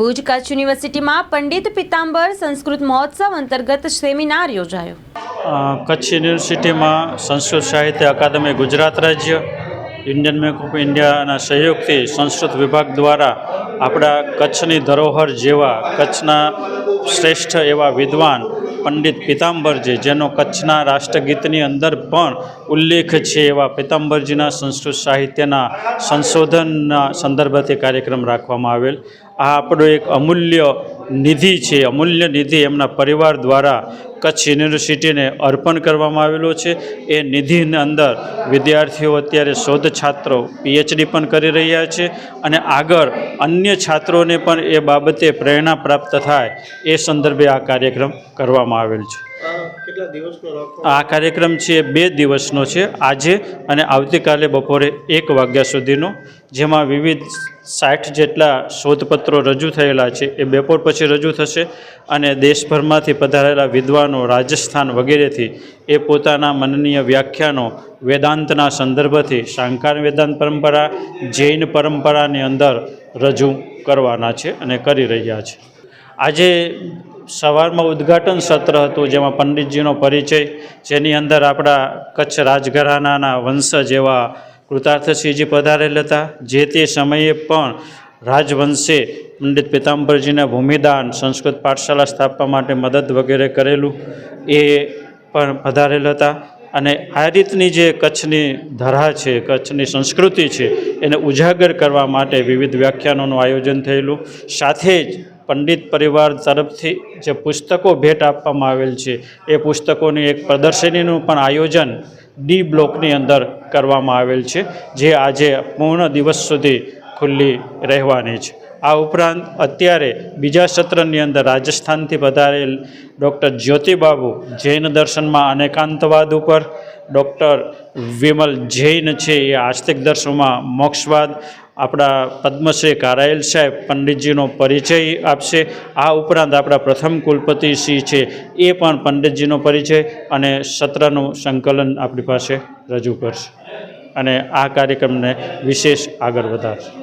ભુજ કચ્છ યુનિવર્સિટીમાં પંડિત પિતાંબર સંસ્કૃત મહોત્સવ અંતર્ગત સેમિનાર યોજાયો. કચ્છ યુનિવર્સિટીમાં સંસ્કૃત સાહિત્ય અકાદમી ગુજરાત રાજ્ય, ઇન્ડિયન બેંક ઓફ ઇન્ડિયાના સહયોગથી સંસ્કૃત વિભાગ દ્વારા આપણા કચ્છની ધરોહર જેવા, કચ્છના શ્રેષ્ઠ એવા વિદ્વાન પંડિત પિતાંબરજી જેનો કચ્છના રાષ્ટ્રગીતની અંદર પણ ઉલ્લેખ છે એવા પિતાંબરજીના સંસ્કૃત સાહિત્યના સંશોધનના સંદર્ભથી કાર્યક્રમ રાખવામાં આવેલ. આ આપણો એક અમૂલ્ય નિધિ છે. અમૂલ્ય નિધિ એમના પરિવાર દ્વારા કચ્છ યુનિવર્સિટીને અર્પણ કરવામાં આવેલો છે. એ નિધિની અંદર વિદ્યાર્થીઓ અત્યારે શોધ છાત્રો પીએચડી પણ કરી રહ્યા છે અને આગળ અન્ય છાત્રોને પણ એ બાબતે પ્રેરણા પ્રાપ્ત થાય એ સંદર્ભે આ કાર્યક્રમ કરવામાં આવેલ છે. આ કાર્યક્રમ છે બે દિવસનો છે આજે અને આવતીકાલે બપોરે એક વાગ્યા સુધીનો, જેમાં વિવિધ સાઠ જેટલા શોધપત્રો રજૂ થયેલા છે. એ બપોર પછી રજૂ થશે અને દેશભરમાંથી પધારેલા વિદ્વાનો, રાજસ્થાન વગેરેથી એ પોતાના મનનીય વ્યાખ્યાનો વેદાંતના સંદર્ભથી શાંકાર વેદાંત પરંપરા, જૈન પરંપરાની અંદર રજૂ કરવાના છે અને કરી રહ્યા છે. આજે સવારમાં ઉદ્ઘાટન સત્ર હતું, જેમાં પંડિતજીનો પરિચય, જેની અંદર આપણા કચ્છ રાજઘરાનાના વંશજ એવા કૃતાર્થસિંહજી પધારેલ હતા. જે તે સમયે પણ રાજવંશે પંડિત પિતાંબરજીના ભૂમિદાન, સંસ્કૃત પાઠશાળા સ્થાપવા માટે મદદ વગેરે કરેલું, એ પણ પધારેલ હતા. અને આ રીતની જે કચ્છની ધરા છે, કચ્છની સંસ્કૃતિ છે, એને ઉજાગર કરવા માટે વિવિધ વ્યાખ્યાનોનું આયોજન થયેલું. સાથે જ પંડિત પરિવાર તરફથી જે પુસ્તકો ભેટ આપવામાં આવેલ છે, એ પુસ્તકોની એક પ્રદર્શનીનું પણ આયોજન ડી બ્લોકની અંદર કરવામાં આવેલ છે, જે આજે પૂર્ણ દિવસ સુધી ખુલ્લી રહેવાની છે. આ ઉપરાંત અત્યારે બીજા સત્રની અંદર રાજસ્થાનથી પધારેલ ડૉક્ટર જ્યોતિબાબુ જૈન દર્શનમાં અનેકાંતવાદ ઉપર, ડૉક્ટર વિમલ જૈન છે એ આસ્તિક દર્શનમાં મોક્ષવાદ આપણા પદ્મશ્રી કારાયલ સાહેબ પંડિતજીનો પરિચય આપશે. આ ઉપરાંત આપણા પ્રથમ કુલપતિ સિંહ છે એ પણ પંડિતજીનો પરિચય અને સત્રનું સંકલન આપણી પાસે રજૂ કરશે. અને આ કાર્યક્રમને વિશેષ આગળ વધારશે.